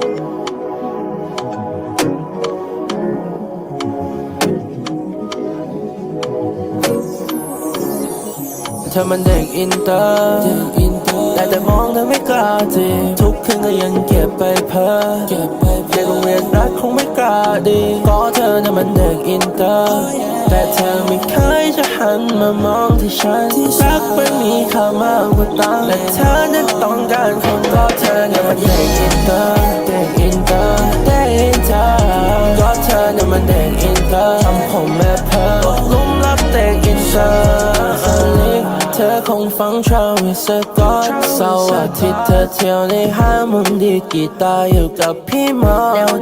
เธอมันเด็กอินเตอร์แต่แต่มองเธอไม่กล้าจีบทุกคืนก็ยังเก็บไปเพ้อเก็บไปเด็กโรงเรียนรักคงไม่กล้าดีก็เธอน่ะมันเด็กอินเตอร์ แต่เธอไม่เคยจะหันมามองที่ฉันรักมันมีค่ามากกว่าตังและเธอนั้นต้องการคนรอเธอน่ยมันเด็กอินเตอร์เด็กอินเตอร์ คงฟังทราวิสกอตเสาร์อาทิตย์เธอเที่ยวในห้างมุมดีกีตาร์อยู่กับพี่มอส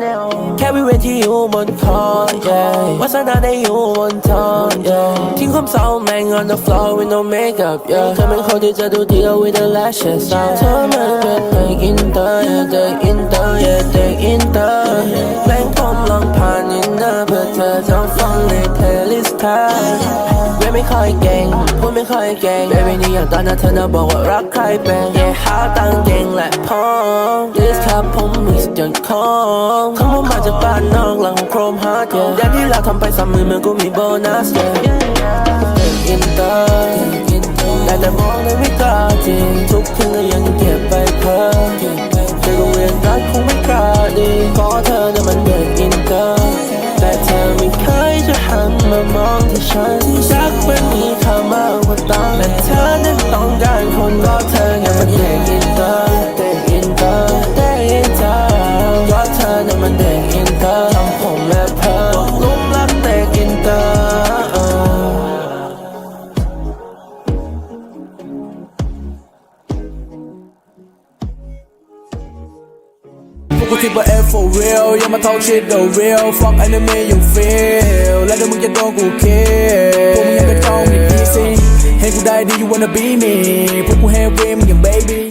แค่วิเวที่อยู่บนคอ yeah วาสนาได้อยู่บนทอง yeah ทิ้งความเศร้าแม่ง on the floor with no makeup yeah เธอเป็นคนที่จะดูดี with the lashes on เธอมันเป็นเด็กอินเตอร์ yeah เด็กอินเตอร์ yeah เด็กอินเตอร์แม่งผมลองผ่านอินเนอร์เพื่อเธอจองฟังใน playlist เธอ นไม่ค่อยเก่ง พูดไม่ค่อยเก่ง Baby นี่อย่างตอนนั้นเธอน่ะบอกว่ารักใครเป็น Yeah หาตังเก่งและพร้อม This ครับผมมีสจนของเขาผมมาจากบ้านนอกหลังโครมฮาร์ด Yeah เดือนที่เราทำไปสามหมื่นมันก็มีโบนัส Yeah เด็กอินเตอร์แต่แต่มองเลยไม่กล้าจริงทุกคืนก็ยังเก็บไปเพ้อเด็กโรงเรียนรักคงไม่กล้าดีเพราะเธอน่ะมันเด็กอินเตอร์แต่เธอไม่เคยจะหันมามองที่ฉัน กกูทิปว่า F for real อย่ามา talk shit the real fuck enemy you feel แล้วเดี๋ยวมึงจะโดนกูเคพวกมึงยังกระจองมี easy เห็นกูได้ดี you wanna be me พวกกู heavy